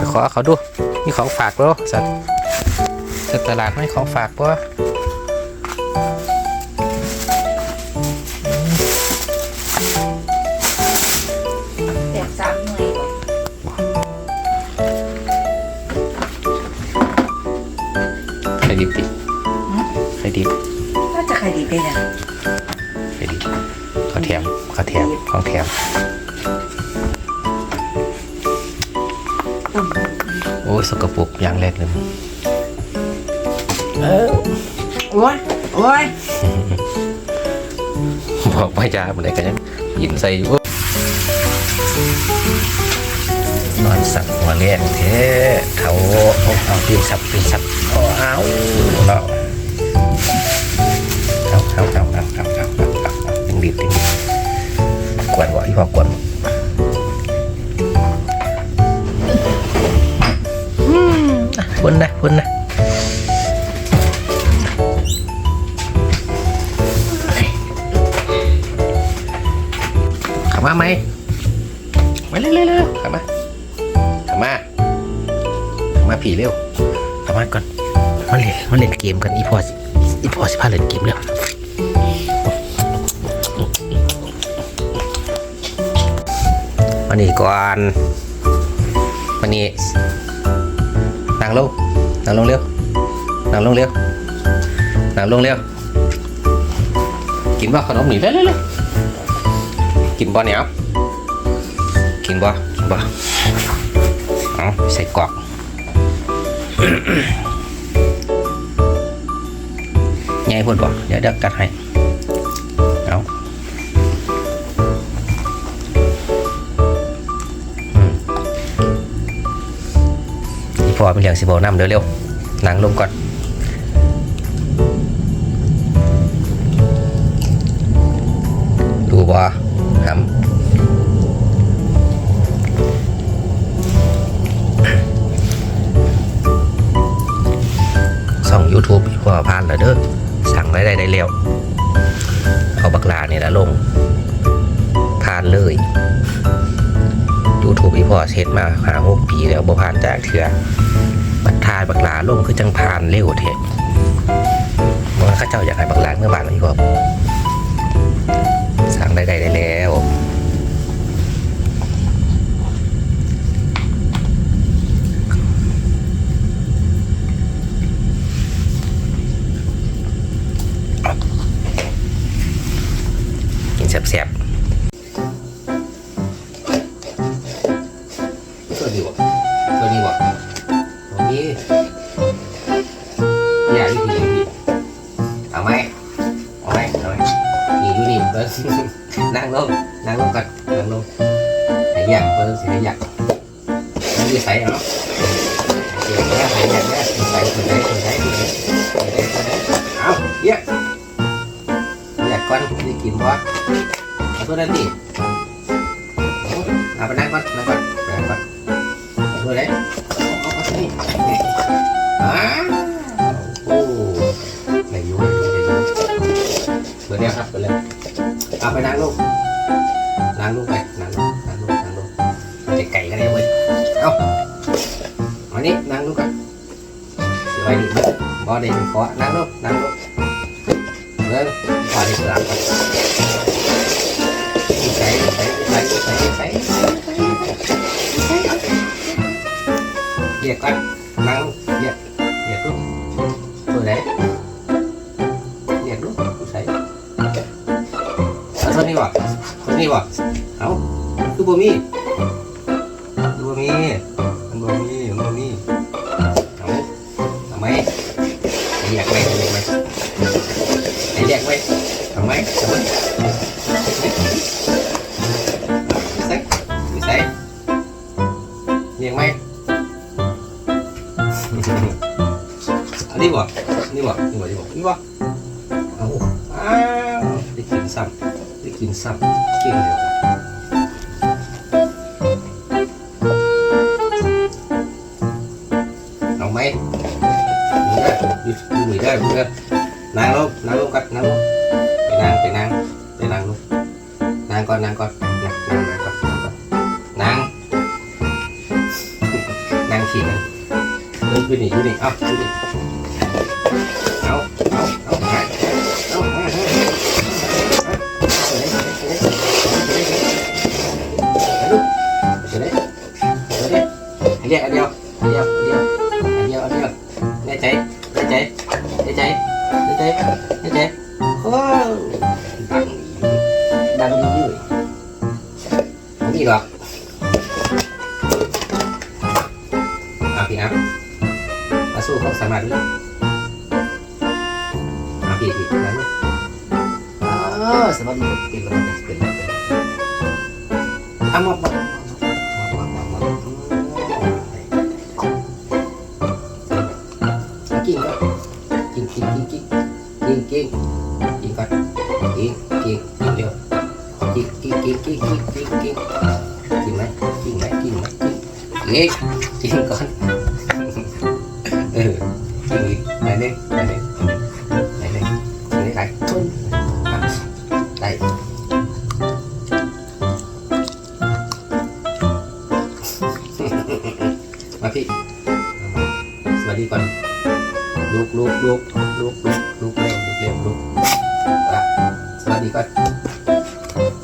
ไปขอเขาดูมีของฝากบ่สัตว์สัตว์ตลาดไม่ของฝากบ่แตกสามหน่วยบ่ไข่ดิบดิไข่ดิบน่าจะใครดีไปนะไข่ดิบข้าวแถมข้าวแถมของแถม โอ้ยสกปรกอย่างแรกเลยเออโอ้ยโอ้ยบอกไม่จาอะไรกันยังยินใส่อ้นอนสักหัวเลี้ยงเท่เขาเอาเอาปีนสับปีนสับเอาเอาเราเอาเอาเอาเอาเอาเอาเอาดึงดิบดึงดิบกวนวะอีาเกวนวะ มาผีเร็วขับมาก่อนมาเล่นมาเล่นเกมกันอีพอสอีพอสิพาเล่นเกมเร็วมานี่ก่อนมานี่นั่งลงนั่งลงเร็วนั่งลงเร็วนั่งลงเร็วกินบ่ขนมหนีเร็วเร็วกินบ่เนี่ยกินบ่กินบ่เอาใส่กรอก ใหญ่พูดบ่เดี๋ยวเด็กกัดให้เอาอีพอเป็นเรื่องสิบน้ำเร็วๆหนังลงก่อนดูบ่ YouTube อีพอผ่านแล้วเด้อสั่งได้ได้ได้เร็วเอาบักลาเนี่ยละลงผ่านเลย YouTube อีพอเช็ดมาหาหกปีแล้วบ่ผ่านจากเถื่อบัดทายบักลาลงคือจังผ่านเร็วเทะมันเข้าเจ้าอยากให้บักลาเมื่อบานอีพอสั่งได้ได้ได้แล้ว แซ่บๆตัวนี้วะตัวนี้วะตัวนี้อย่าอยู่ที่นี่เอาไหมเอาไหมเอาไหมนี่อยู่นี่เบิ้งนั่งลงนั่งลงก่อนนั่งลงไอ้ยักเบิ้งสิไอ้ยักมันอยู่ใส่เนาะเดี๋ยวนะไอ้ยักเนี่ยใส่ตัวไหนตัวไหนตัวไหนตัวไหนไหนเอาเยี่ยยั กก่อนได้กินบ่เอาตัวนั้นดิเอาไปนั่งก่อนนั่งก่อนนั่งก่อนเอาตัวไหนเอาเอาเอาตัวนี้อ้าโอ้ไม่ยุ่งไม่ยุ่งเปิดแล้วครับเปิดแล้วเอาไปนั่งลูกนั่งลูกไปนั่งลูกนั่งลูกนั่งลูกจะไก่กันเลยเว้ยเอามานี่นั่งลูกกันสบายดีบอดี้ขอนั่งลูกนั่งลูก เริ่มพอดีสามก่อนใส่ใส่ใส่ใส่ใส่เรียกกันนั่งเรียกเรียกลูกตัวไหนเรียกลูกใส่เอาตัวนี้วะตัวนี้วะเอาคือบ่มีคือบ่มี miệng mày đi bỏ đi bỏ đi bỏ đi bỏ đi bỏ đi kiếm xăm đi kiếm xăm kiếm được nóng mày đi đi mười đây mười đây นี่อยู่นี่เอาอยู่นี่เอาเอาเอาไปเอาไปเดียวเดียวเดียวเดียวเดียวเดียวเดียวใจใจใจใจใจโอ้ดังดังดีด้วยนี่หรออ่ะพี่ครับ สู้เขาสามารถนี่เอาพี่พี่นั่นนี่อ๋อสวัสดีเป็นแล้วเป็นแล้วเป็นแล้วเอามามามามามามากินก่อนกินกินกินกินกินกินกินก่อนกินกินกินเร็วกินกินกินกินกินกินกินกินไหมกินไหมกินไหมกินเล็กกินก่อน มาพี่สวัสดีก่อนลุกลุกลุกลุกลุกลุกเร็วลุกเร็วลุกอะสวัสดีก่อน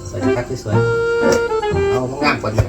สวัสดีครับสวยเอางามก่อนเลย